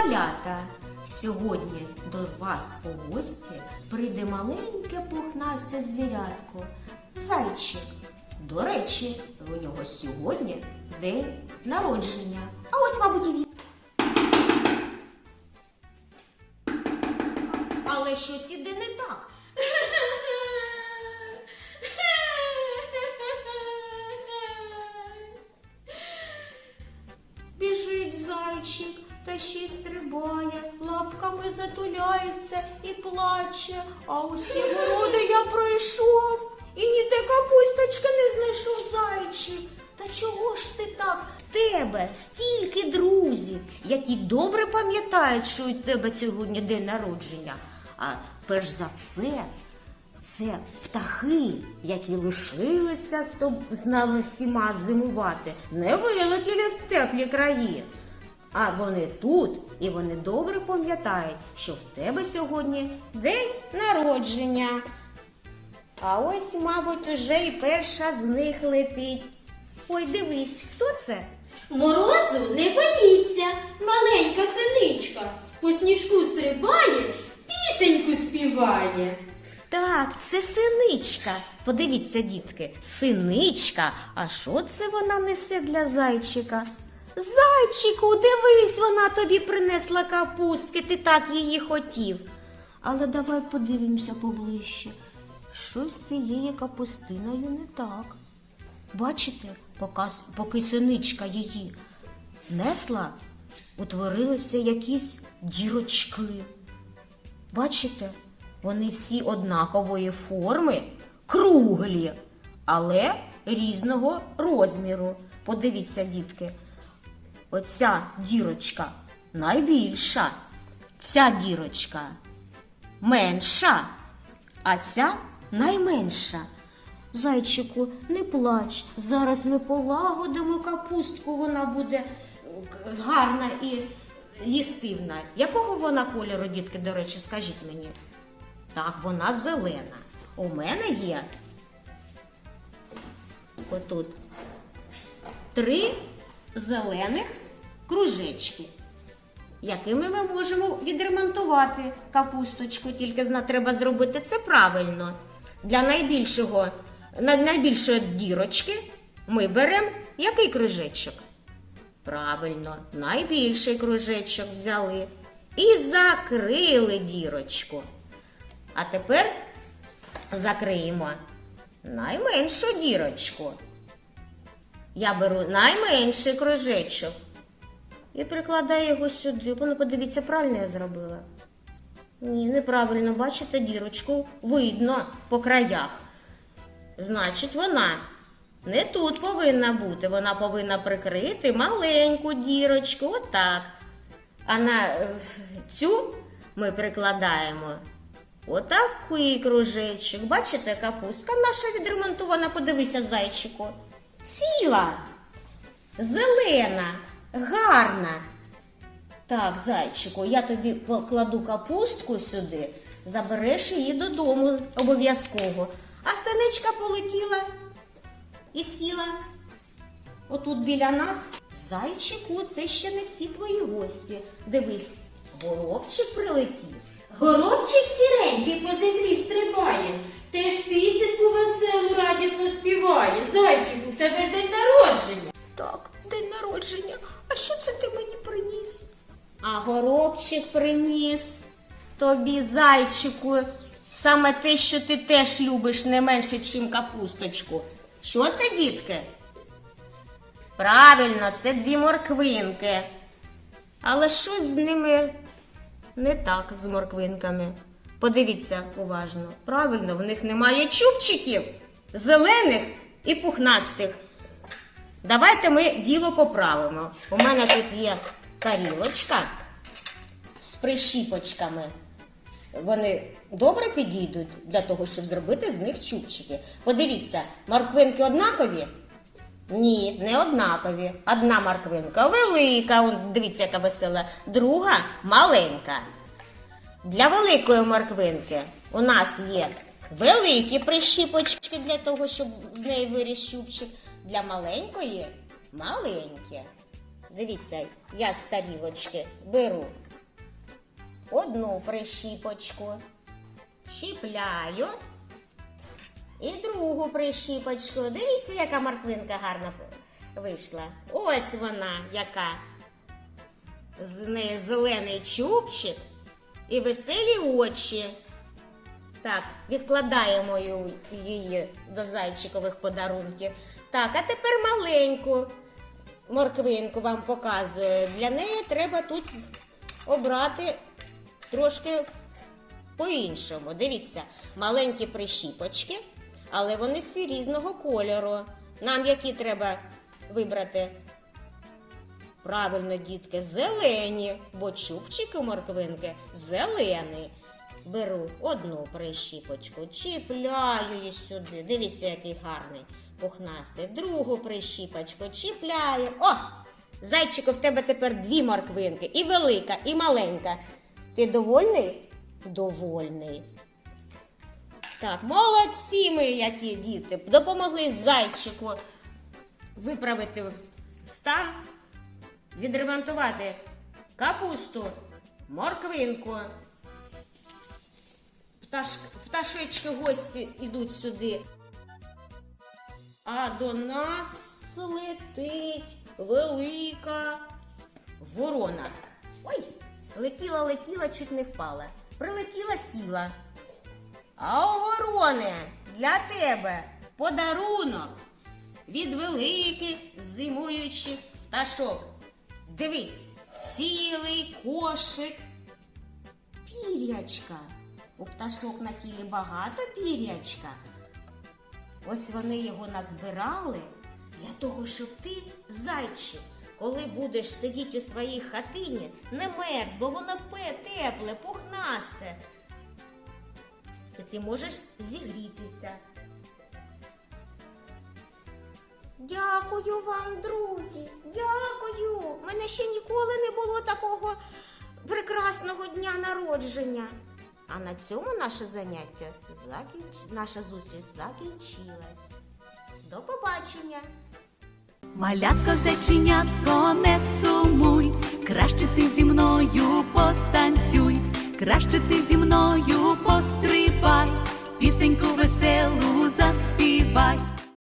малята! Сьогодні до вас у гості прийде маленьке пухнасте звірятко. Зайчик. До речі, у нього сьогодні день народження. А ось, мабуть, і він. Але щось іде не так. Біжить зайчик та ще й стрибає, лапками затуляється і плаче. А усі городи я пройшов і ніде капусточки не знайшов зайчик. Та чого ж ти так? Тебе стільки друзів, які добре пам'ятають, що у тебе сьогодні день народження. А перш за все, це птахи, які лишилися з нами всіма зимувати, не вилетіли в теплі краї. А вони тут і вони добре пам'ятають, що в тебе сьогодні день народження. А ось, мабуть, уже і перша з них летить. Ой, дивись, хто це? Морозу не боїться, маленька синичка. По сніжку стрибає, пісеньку співає. Так, це синичка. Подивіться, дітки, синичка. А що це вона несе для зайчика? Зайчику, дивись, вона тобі принесла капустки, ти так її хотів. Але давай подивимося поближче. Щось з цією капустиною не так. Бачите, поки синичка її несла, утворилися якісь дірочки. Бачите, вони всі однакової форми, круглі, але різного розміру. Подивіться, дітки, оця дірочка найбільша, ця дірочка менша, а ця найменша. Зайчику, не плач. Зараз ми полагодимо капустку, вона буде е, гарна і їстивна. Якого вона кольору, дітки, до речі, скажіть мені? Так, вона зелена. У мене є отут три зелених кружечки, якими ми можемо відремонтувати капусточку. Тільки треба зробити це правильно. Для найбільшого, найбільшої дірочки ми беремо який кружечок? Правильно, найбільший кружечок взяли і закрили дірочку. А тепер закриємо найменшу дірочку. Я беру найменший кружечок і прикладаю його сюди. Ну, подивіться, правильно я зробила? Ні, неправильно, бачите, дірочку видно по краях. Значить, вона не тут повинна бути. Вона повинна прикрити маленьку дірочку, отак. А на е, цю ми прикладаємо отакий кружечок. Бачите, капустка наша відремонтована, подивися, зайчику. Ціла, зелена, гарна. Так, зайчику, я тобі покладу капустку сюди, забереш її додому обов'язково. А синичка полетіла і сіла отут біля нас. Зайчику, це ще не всі твої гості. Дивись, горобчик прилетів. Горобчик сіренький по землі стрибає, теж пісеньку веселу радісно співає. Зайчику, в тебе ж день горобчик приніс тобі, зайчику, саме те, що ти теж любиш не менше, ніж капусточку. Що це, дітки? Правильно, це дві морквинки. Але щось з ними не так з морквинками. Подивіться уважно. Правильно, в них немає чубчиків, зелених і пухнастих. Давайте ми діло поправимо. У мене тут є тарілочка з прищіпочками. Вони добре підійдуть для того, щоб зробити з них чубчики. Подивіться, морквинки однакові? Ні, не однакові. Одна морквинка велика, дивіться, яка весела, друга маленька. Для великої морквинки у нас є великі прищіпочки для того, щоб в неї виріс щупчик. Для маленької маленькі. Дивіться, я з тарілочки беру одну прищіпочку. Чіпляю. І другу прищіпочку. Дивіться, яка морквинка гарна вийшла. Ось вона яка. З неї зелений чубчик і веселі очі. Так, відкладаємо її до зайчикових подарунків. Так, а тепер маленьку морквинку вам показую. Для неї треба тут обрати трошки по-іншому. Дивіться, маленькі прищіпочки, але вони всі різного кольору. Нам які треба вибрати? Правильно, дітки, зелені, бо чубчик у морквинки зелений. Беру одну прищіпочку, чіпляю її сюди. Дивіться, який гарний пухнастий. Другу прищіпочку чіпляю. О! Зайчику, в тебе тепер дві морквинки. І велика, і маленька. Ти довольний? Довольний. Так, молодці ми, які діти. Допомогли зайчику виправити стан відремонтувати капусту, морквинку. Пташ... Пташечки гості йдуть сюди. А до нас летить велика ворона. Ой, летіла, летіла, чуть не впала. Прилетіла, сіла. А у ворони для тебе подарунок від великих зимуючих пташок. Дивись, цілий кошик пірячка. У пташок на тілі багато пірячка. Ось вони його назбирали для того, щоб ти, зайчик, коли будеш сидіти у своїй хатині, не мерз, бо воно пе, тепле, пухнасте. І ти можеш зігрітися. Дякую вам, друзі. Дякую. Мене ще ніколи не було такого прекрасного дня народження. А на цьому наше заняття закінч... наша зустріч закінчилась. До побачення! Малятко зайченятко, не сумуй, краще ти зі мною потанцюй, краще ти зі мною пострибай, пісеньку веселу заспівай.